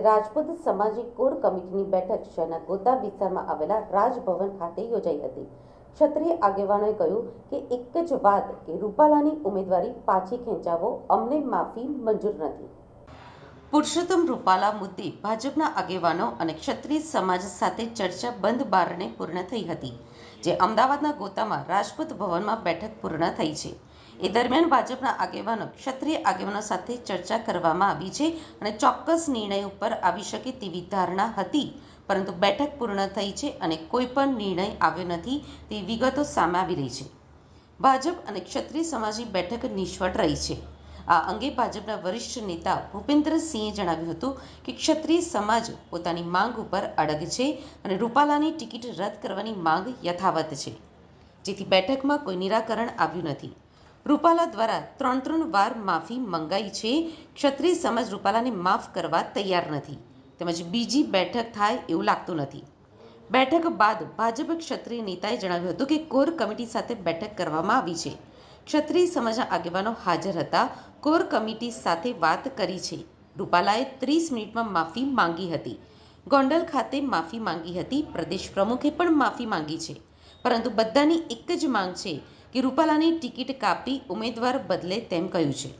રાજપૂત સમાજની કોર કમિટીની બેઠક શહેરના ગોતા વિસ્તારમાં આવેલા રાજભવન ખાતે યોજાઈ હતી. ક્ષત્રિય આગેવાનોએ કહ્યું કે એક જ વાત કે રૂપાલાની ઉમેદવારી પાછી ખેંચાવો, અમને માફી મંજૂર નથી. પુરુષોત્તમ રૂપાલા મુદ્દે ભાજપના આગેવાનો અને ક્ષત્રિય સમાજ સાથે ચર્ચા બંધ બારણે પૂર્ણ થઈ હતી, જે અમદાવાદના ગોતામાં રાજપૂત ભવનમાં બેઠક પૂર્ણ થઈ છે. એ દરમિયાન ભાજપના આગેવાનો, ક્ષત્રિય આગેવાનો સાથે ચર્ચા કરવામાં આવી છે અને ચોક્કસ નિર્ણય ઉપર આવી શકે તેવી ધારણા હતી, પરંતુ બેઠક પૂર્ણ થઈ છે અને કોઈ પણ નિર્ણય આવ્યો નથી તેવી વિગતો સામે આવી રહી છે. ભાજપ અને ક્ષત્રિય સમાજની બેઠક નિષ્ફળ રહી છે. આ અંગે ભાજપના વરિષ્ઠ નેતા ભૂપેન્દ્રસિંહે જણાવ્યું હતું કે ક્ષત્રિય સમાજ પોતાની માંગ ઉપર અડગ છે અને રૂપાલાની ટિકિટ રદ કરવાની માંગ યથાવત છે. જેથી બેઠકમાં કોઈ નિરાકરણ આવ્યું નથી. રૂપાલા દ્વારા ત્રણ ત્રણ વાર માફી મંગાઈ છે. ક્ષત્રિય સમાજ રૂપાલાને માફ કરવા તૈયાર નથી. તેમજ બીજી બેઠક થાય એવું લાગતું નથી. બેઠક બાદ ભાજપ ક્ષત્રિય નેતાએ જણાવ્યું હતું કે કોર કમિટી સાથે બેઠક કરવામાં આવી છે. ક્ષત્રિય સમાજના આગેવાનો હાજર હતા. કોર કમિટી સાથે વાત કરી છે. રૂપાલાએ ત્રીસ મિનિટમાં માફી માંગી હતી. ગોંડલ ખાતે માફી માંગી હતી. પ્રદેશ પ્રમુખે પણ માફી માંગી છે. પરંતુ બધાની એક જ માંગ છે કે રૂપાલાની ટિકિટ કાપી ઉમેદવાર બદલે તેમ કહ્યું છે.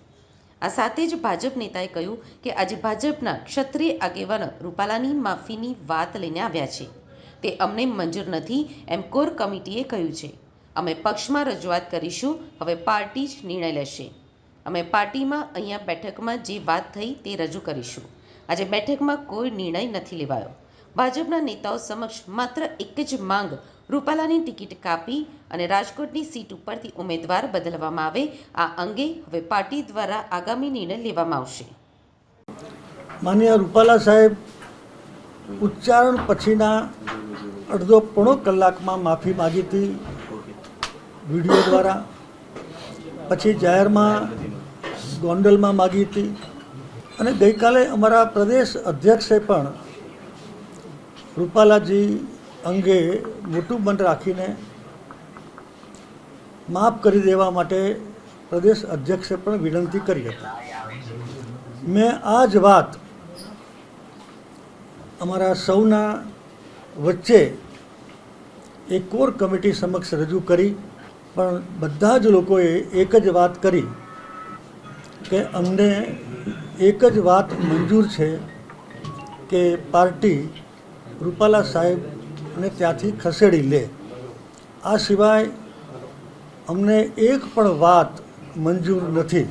આ સાથે જ ભાજપ નેતાએ કહ્યું કે આજે ભાજપના ક્ષત્રિય આગેવાનો રૂપાલાની માફીની વાત લઈને આવ્યા છે. તે અમને મંજૂર નથી, એમ કોર કમિટીએ કહ્યું છે. અમે પક્ષમાં રજૂઆત કરીશું, હવે પાર્ટી જ નિર્ણય લેશે. અમે પાર્ટીમાં અહીંયા બેઠકમાં જે વાત થઈ તે રજૂ કરીશું. આજે બેઠકમાં કોઈ નિર્ણય નથી લેવાયો. ભાજપના નેતાઓ સમક્ષ માત્ર એક જ માંગ, રૂપાલાની ટિકિટ કાપી અને રાજકોટની સીટ ઉપરથી ઉમેદવાર બદલવામાં આવે, આ અંગે હવે પાર્ટી દ્વારા આગામી નિર્ણય લેવામાં આવશે. માન્ય રૂપાલા સાહેબ, ઉચ્ચારણ પછીના અડધો પોણો કલાકમાં માફી માગી હતી. વીડિયો દ્વારા પછી જાહેરમાં ગોંડલમાં માગી હતી. અને ગઈકાલે અમારા પ્રદેશ અધ્યક્ષે પણ રૂપાલાજી અંગે મોટું મન રાખીને માફ કરી દેવા માટે પ્રદેશ અધ્યક્ષે પણ વિનંતી કરી હતી. મેં આ જ વાત અમારા સૌના વચ્ચે એક કોર કમિટી સમક્ષ રજૂ કરી. પણ બધા જ લોકોએ એક જ વાત કરી કે અમને એક જ વાત મંજૂર છે કે પાર્ટી રૂપાલા સાહેબને ત્યાંથી ખસેડી લે. આ સિવાય અમને એક પણ વાત મંજૂર નથી.